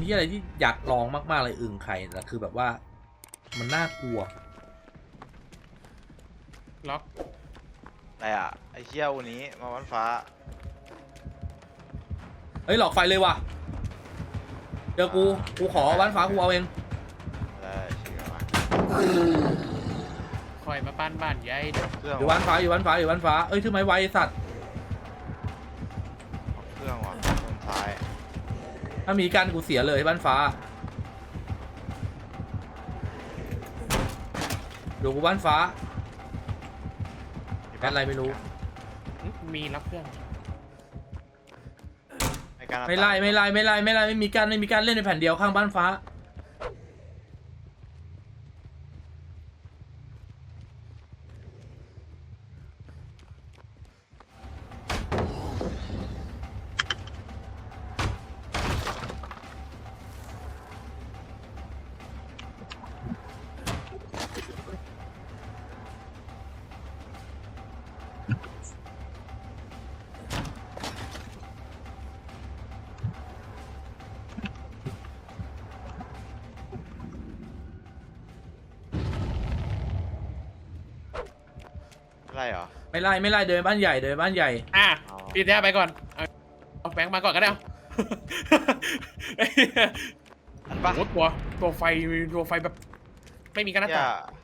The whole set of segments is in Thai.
เป็นที่อะไรที่อยากลองมากๆเลยอึ่งไข่แต่คือแบบว่า มันน่ากลัว ล็อกอะไรอะ ไอ้เชี่ยวันนี้มาวันฟ้า เฮ้ยหลอกไฟเลยว่ะเจอกู กูขอบ้านฟ้ากูเอาเอง ได้เชื่อมาคอยมาปั้นบ้านใหญ่เดี๋ยวเครื่องอยู่บ้านฟ้าอยู่บ้านฟ้าอยู่บ้านฟ้า เอ้ยชื่อไม้ไวไอ้สัตว์ ถ้ามีกันกูเสียเลยบ้านฟ้าเดี๋ยวกูบ้านฟ้าแอดอะไรไม่รู้หึมีรับเครื่องในการไม่ไล่ไม่ไล่ไม่ไล่ไม่ไล่ไม่มีการไม่มีการเล่นในแผ่นเดียวข้างบ้านฟ้า ล่เหรอ ไม่ไล่ไม่ไล่เดินบ้านใหญ่เดินบ้านใหญ่ อะเอาพี่แท้ไปก่อนเอาเอาแบงค์มาก่อนก็ได้เอาอันปะโอ้โหตัวตัวไฟตัวไฟแบบ ไม่มีกันหน้าเชี่ยต่าง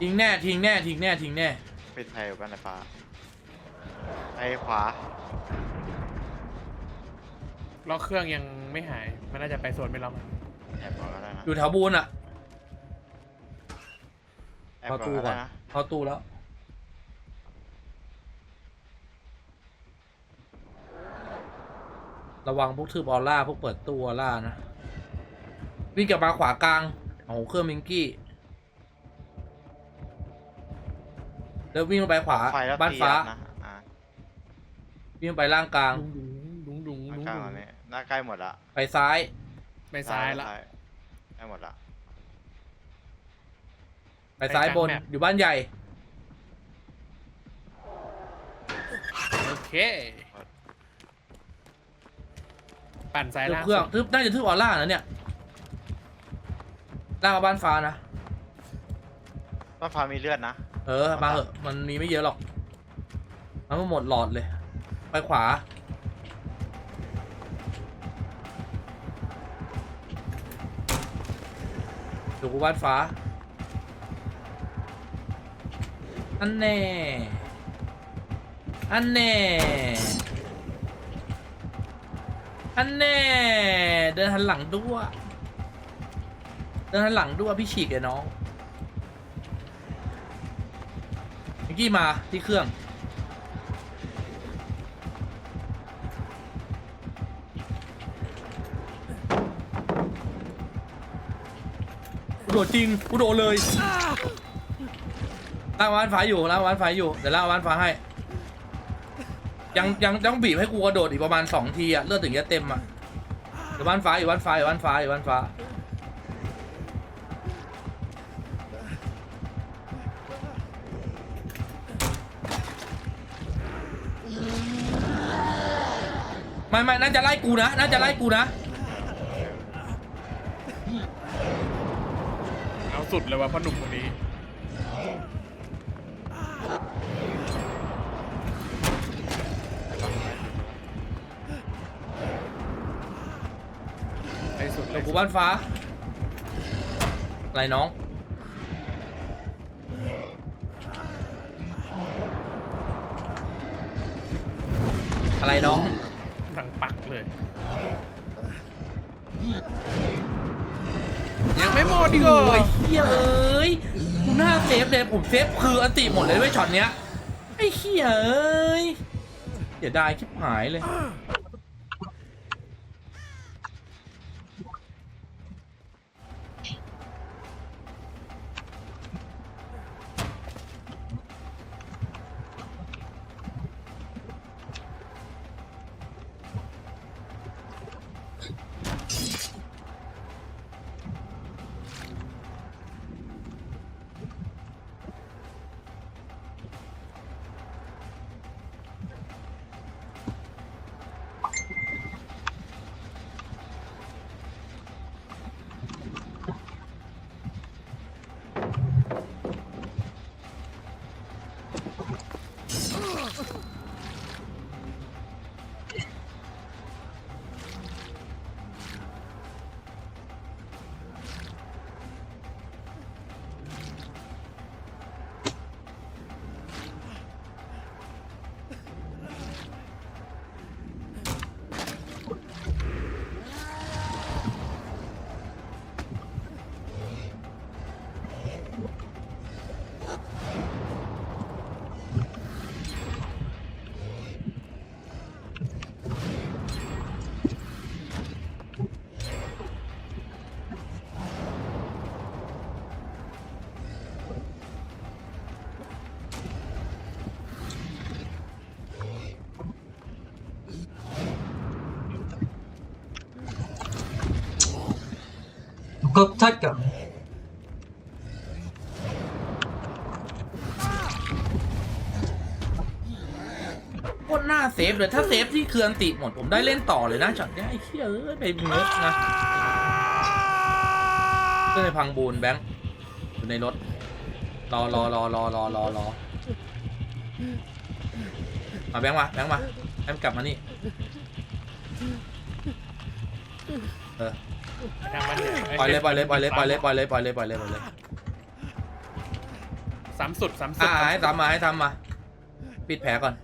ทิ้งแน่ทิ้งแน่ทิ้งแน่ทิ้งแน่ปิดไฟอยู่กันในฟ้าไอ้ขวา ล็อกเครื่องยังไม่หาย มันน่าจะไปโซนไม่ล็อก แอบก่อนก็ได้นะอยู่แถวบูนอะ แอบเข้าก่อนตู้ก็ก่อได้นนะเข้าตู้แล้ว ระวังพวกทืบออร่าพวกเปิดตู้ออร่านะ วิ่งกลับมาขวากลางโอ้โหเครื่องมิงกี้แล้ววิ่งลงไปขวาไฟแล้วบ้านตีฟ้านะอ่าวิ่งไปล่างกลาง ดุงดุงดุงหน้าดุงกลางดุตงอนนี้หน้าใกล้หมดละ ไปซ้าย ไปซ้ายละใกล้หมดละไปซ้ายบนอยู่บ้านใหญ่ โอเค ปั่นซ้ายทึบล่างเครื่องทึบน่าจะทึบออร่านะเนี่ยล่างมาบ้านฟ้านะ บ้านฟ้ามีเลือดนะ เออ มาเหอะ มันมีไม่เยอะหรอก มันไม่หมดหลอดเลย ไปขวา ดูกูบ้านฟ้าอันแน่อันแน่อันแน่เดินหันหลังด้วยเดินหันหลังด้วยพี่ฉีกไอ้น้องมิกกี้มาที่เครื่อง กูโดดจริงกูโดดเลยล่างวานฟ้าอยู่ล่างวานฟ้าอยู่เดี๋ยวล่างวานฟ้าให้ ยังยังต้องบีบให้กูกระโดดอีกประมาณสองทีอะเลือดถึงจะเต็มอะเดี๋ยววานฟ้าอยู่วานฟ้าอยู่วานฟ้าอยู่วานฟ้า ไม่ไม่น่าจะไล่กูนะน่าจะไล่กูนะ สุดเลยว่ะพ่อหนุ่มคนนี้ไปสุดเลเดี๋ยยวกูบ้านฟ้า อะไรน้อง อะไรน้องหนังปักเลย ยังไม่หมดดีกโอ้ยเฮียเอ้ยกูหน้าเซฟเลยผมเซฟคืออันติหมดเลยด้วยช็อตเนี้ยไอ้เฮียเอ้ยเดี๋ยดายชิบหายเลย cực thích à? โคตรน่าเซฟเลยถ้าเซฟที่เครือนติหมดผมได้เล่นต่อเลยนะช็อตเนี้ยไอ้เหี้ยเอ้ยไปเนื้อนะเพื่อนในพังบูนแบงค์อยู่ในรถรอรอรอรอรอรอรอมาแบงค์มาแบงค์มาแบงค์กลับมานี่ เออ ทำมันเนี่ยปล่อยเลยปล่อยเลยปล่อยเลยปล่อยเลยปล่อยเลยปล่อยเลยปล่อยเลยปล่อยเลยสามสุดสามสุด อ่าให้ทำมาให้ทำมา ปิดแผลก่อน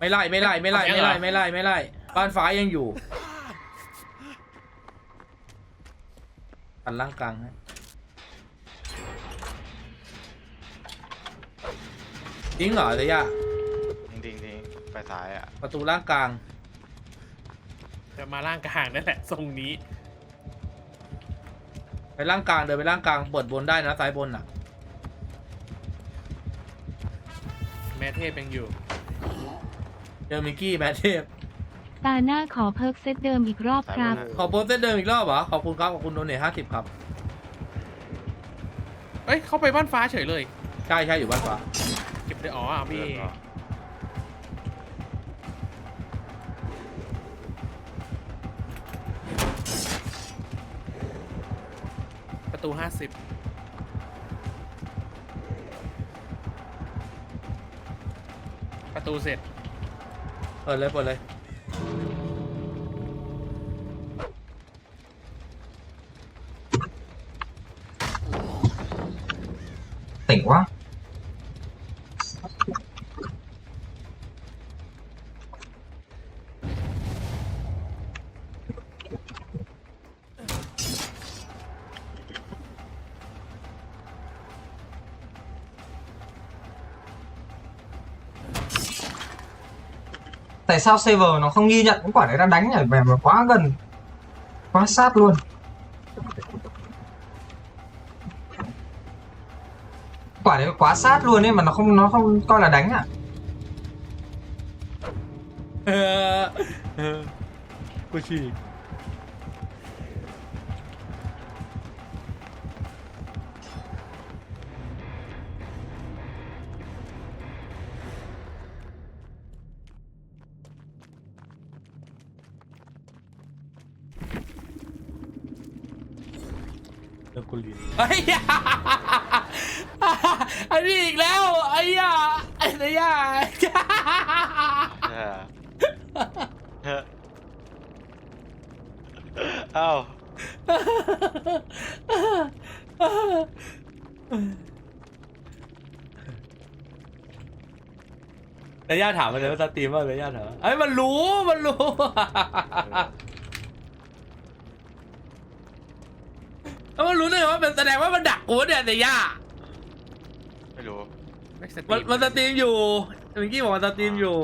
ไม่ไล่ไม่ไล่ไม่ไล่ไม่ไล่ไม่ไล่ไม่ไล่บ้านฟ้ายังอยู่อันล่างกลางให้ทิ้งเหรอเตย่าทิ้งทิ้งทิ้งไปซ้ายอะประตูล่างกลาง จะมาล่างกลางนั่นแหละทรงนี้ ไปล่างกลางเดินไปล่างกลางเปิดบนได้นะซ้ายบนอะ แม่เทพยังอยู่ เจอมิกกี้แมทเทพตาหน้าขอเพิกเซตเดิมอีกรอบซ้ายครับบนอะขอโพสเซตเดิมอีกรอบเหรอขอบคุณครับขอบคุณโดเนทห้าสิบครับเอ้ย เข้าไปบ้านฟ้าเฉยเลย ใช่ใช่อยู่บ้านฟ้าเก็บได้อ๋อเอาพี่ เลือกเหรอป ตูห้าสิบประตูเสร็จ เปิดเลยเปิดเลย tỉnh quá 'Tại sao server nó không ghi nhận những quả đấy đang đánh nhỉ? Về mà quá gần Quá sát luôn Quả đấy quá sát luôn ấy mà nó không nó không coi là đánh à เอ แล้วกูเรียนไอ้ยาอันนี้อีกแล้วไอ้ยาไอ้ยาเออเออเอ้าเนย่าถามมาเลยว่าสตรีมว่าเนย่าถามไอ้ยมันรู้มันรู้ แล้ว มันรู้ได้ไงว่าเป็นแสดงว่ามันดักกูเนี่ยเนย่าไม่รู้ไม่สตรีมันมันสตรีมอยู่เมื่อกี้บอกมันสตรีมอยู่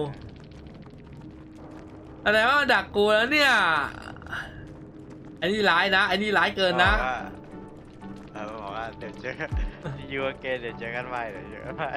แสดงว่ามันดักกูแล้วเนี่ยไอ้นี่ร้ายนะไอ้นี่ร้ายเกินนะบอกว่าเออบอกว่าเดี๋ยวเจอยูเกนเดี๋ยวเจอกันใหม่เดี๋ยวเจอกันใหม่